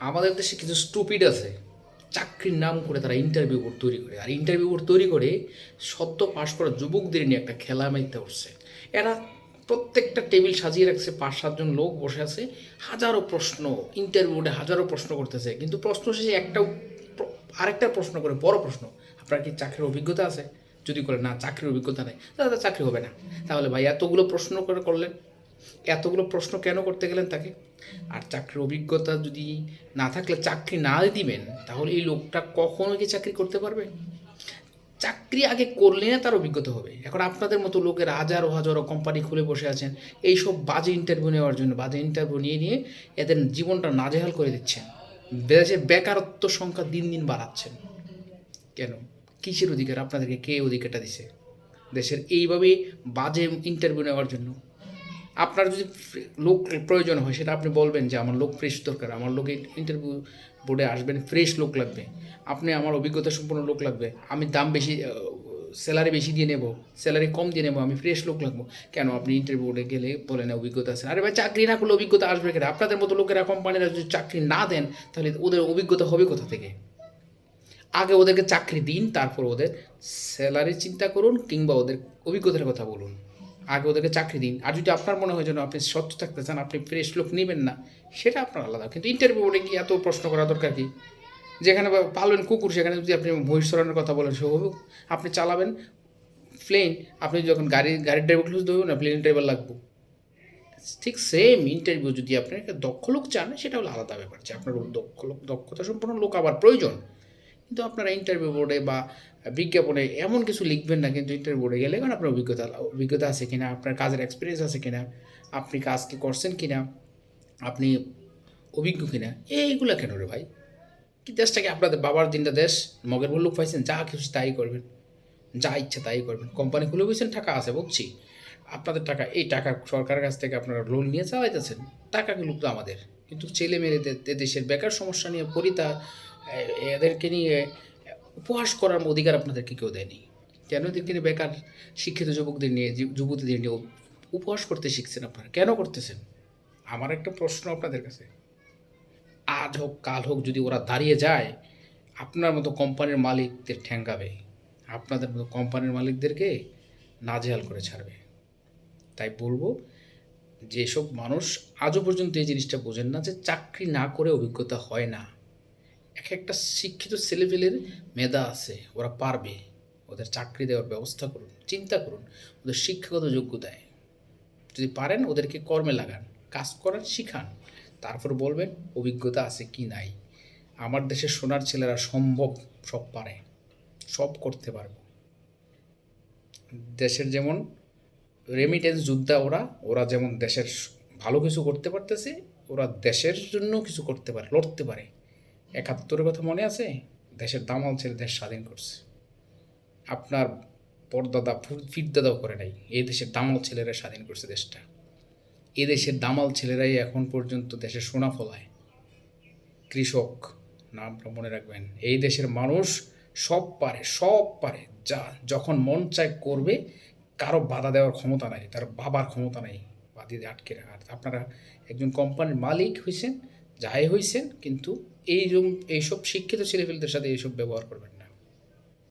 আমাদের দেশে কিছু স্টুপিড আছে। চাকরির নাম করে তারা ইন্টারভিউ বোর্ড তৈরি করে। আর ইন্টারভিউ বোর্ড তৈরি করে সদ্য পাশ করা যুবকদের নিয়ে একটা খেলা মাইতে উঠছে। এরা প্রত্যেকটা টেবিল সাজিয়ে রাখছে, পাঁচ সাতজন লোক বসে আছে, হাজারো প্রশ্ন ইন্টারভিউ বোর্ডে হাজারো প্রশ্ন করতেছে। কিন্তু প্রশ্ন শেষে একটাও প্র- আরেকটা প্রশ্ন করে, বড় প্রশ্ন, আপনার কি চাকরির অভিজ্ঞতা আছে? যদি করে না, চাকরির অভিজ্ঞতা নেই। তাহলে চাকরি হবে না। তাহলে ভাই এতগুলো প্রশ্ন করে করলেন। এতগুলো প্রশ্ন কেন করতে গেলেন তাকে? আর চাকরির অভিজ্ঞতা যদি না থাকলে চাকরি না দিবেন, তাহলে এই লোকটা কখনো কি চাকরি করতে পারবে? চাকরি আগে করলে না তার অভিজ্ঞতা হবে। এখন আপনাদের মতো লোকের হাজারো হাজারো কোম্পানি খুলে বসে আছেন, এইসব বাজে ইন্টারভিউ নেওয়ার জন্য, বাজে ইন্টারভিউ নিয়ে নিয়ে এদের জীবনটা নাজেহাল করে দিচ্ছেন। দেশের বেকারত্ব সংখ্যা দিন দিন বাড়াচ্ছেন। কেন? কিসের অধিকার? আপনাদেরকে কে অধিকারটা দিছে? দেশের এইভাবে বাজে ইন্টারভিউ নেওয়ার জন্য। আপনার যদি লোক প্রয়োজন হয়, সেটা আপনি বলবেন যে আমার লোক ফ্রেশ দরকার, আমার লোক ইন্টারভিউ বোর্ডে আসবেন ফ্রেশ লোক লাগবে। আপনি আমার অভিজ্ঞতা সম্পন্ন লোক লাগবে। আমি দাম বেশি স্যালারি বেশি দিয়ে নেব স্যালারি কম দিয়ে নেব, আমি ফ্রেশ লোক লাগবো। কেন? আপনি ইন্টারভিউ বোর্ডে গেলে বলেন অভিজ্ঞতা আছে। আরে ভাই, চাকরি না করলে অভিজ্ঞতা আসবে কেন? আপনাদের মতো লোকেরা কোম্পানিরা যদি চাকরি না দেন, তাহলে ওদের অভিজ্ঞতা হবে কোথা থেকে? আগে ওদেরকে চাকরি দিন, তারপর ওদের স্যালারি চিন্তা করুন, কিংবা ওদের অভিজ্ঞতার কথা বলুন। আগে ওদেরকে চাকরি দিন। আর যদি আপনার মনে হয় যেন আপনি স্বচ্ছ থাকতে চান, আপনি ফ্রেশ লোক নেবেন না, সেটা আপনার আলাদা। কিন্তু ইন্টারভিউ বোর্ডে গিয়ে এত প্রশ্ন করা দরকার কি? যেখানে পালবেন কুকুর, সেখানে যদি আপনি মহিষ কথা বলেন, সে আপনি চালাবেন প্লেন আপনি যখন গাড়ি, গাড়ির ড্রাইভার খুঁজতে হবে না প্লেন ড্রাইভার লাগবো। ঠিক সেম ইন্টারভিউ যদি আপনি একটা দক্ষ লোক চান, সেটা হলো আলাদা ব্যাপার যে আপনার দক্ষ লোক, দক্ষতা সম্পন্ন লোক আবার প্রয়োজন। কিন্তু আপনারা ইন্টারভিউ বোর্ডে বা বিজ্ঞাপনে এমন কিছু লিখবেন না কিন্তু ইন্টারভিউ বোর্ডে গেলে কারণ আপনার অভিজ্ঞতা অভিজ্ঞতা আছে কিনা, আপনার কাজের এক্সপিরিয়েন্স আছে কিনা, আপনি কাজ কি করছেন কিনা, আপনি অভিজ্ঞ কিনা, এইগুলো কেন রে ভাই? কি দেশটাকে আপনাদের বাবার দিনটা দেশ, মগের মুল্লুক পাইছেন, যা কিছু তাই করবেন, যা ইচ্ছা তাই করবেন। কোম্পানি খুলে বসেছেন টাকা আছে বুঝছি আপনাদের টাকা, এই টাকা সরকারের কাছ থেকে আপনারা লোন নিয়ে চালাইতেছেন টাকাগুলো তো আমাদের। কিন্তু ছেলে মেয়েদের দেশের বেকার সমস্যা নিয়ে পরিতা এদেরকে নিয়ে উপহাস করার অধিকার আপনাদেরকে কেউ দেয়নি। কেন এদেরকে নিয়ে বেকার শিক্ষিত যুবকদের নিয়ে যুবতীদের নিয়ে উপহাস করতে শিখছেন আপনারা? কেন করতেছেন? আমার একটা প্রশ্ন আপনাদের কাছে। আজ হোক, কাল হোক, যদি ওরা দাঁড়িয়ে যায়, আপনার মতো কোম্পানির মালিকদের ঠ্যাঙ্গাবে। আপনাদের মতো কোম্পানির মালিকদেরকে নাজেহাল করে ছাড়বে। তাই বলব, যেসব মানুষ আজও পর্যন্ত এই জিনিসটা বোঝেন না যে চাকরি না করে অভিজ্ঞতা হয় না। এক একটা শিক্ষিত ছেলেপেলের মেধা আছে, ওরা পারবে। ওদের চাকরি দেওয়ার ব্যবস্থা করুন, চিন্তা করুন, ওদের শিক্ষাগত যোগ্যতায়। যদি পারেন, ওদেরকে কর্মে লাগান, কাজ করার শিখান। তারপর বলবেন, অভিজ্ঞতা আছে কি নাই? আমার দেশের সোনার ছেলেরা সম্ভব সব পারে, সব করতে পারব। দেশের যেমন রেমিটেন্স যোদ্ধা ওরা ওরা যেমন দেশের ভালো কিছু করতে পারতেছে, ওরা দেশের জন্য কিছু করতে পারে, লড়তে পারে। একাত্তরের কথা মনে আছে? দেশের দামাল ছেড়ে দেশ স্বাধীন করছে। আপনার পরদাদা ফিরদাদাও করে নাই। এই দেশের দামাল ছেলেরা স্বাধীন করছে দেশটা। এ দেশের দামাল ছেলেরাই এখন পর্যন্ত দেশের সোনা ফলায়। কৃষক নামটা মনে রাখবেন, এই দেশের মানুষ সব পারে সব পারে। যা, যখন মন চায় করবে, কারও বাধা দেওয়ার ক্ষমতা নাই, তার বাবার ক্ষমতা নাই বাদি আটকে রাখার আপনারা একজন কোম্পানির মালিক হয়েছেন যাই হয়েছেন কিন্তু এই এইসব শিক্ষিত ছেলেপেলেদের সাথে এইসব ব্যবহার করবেন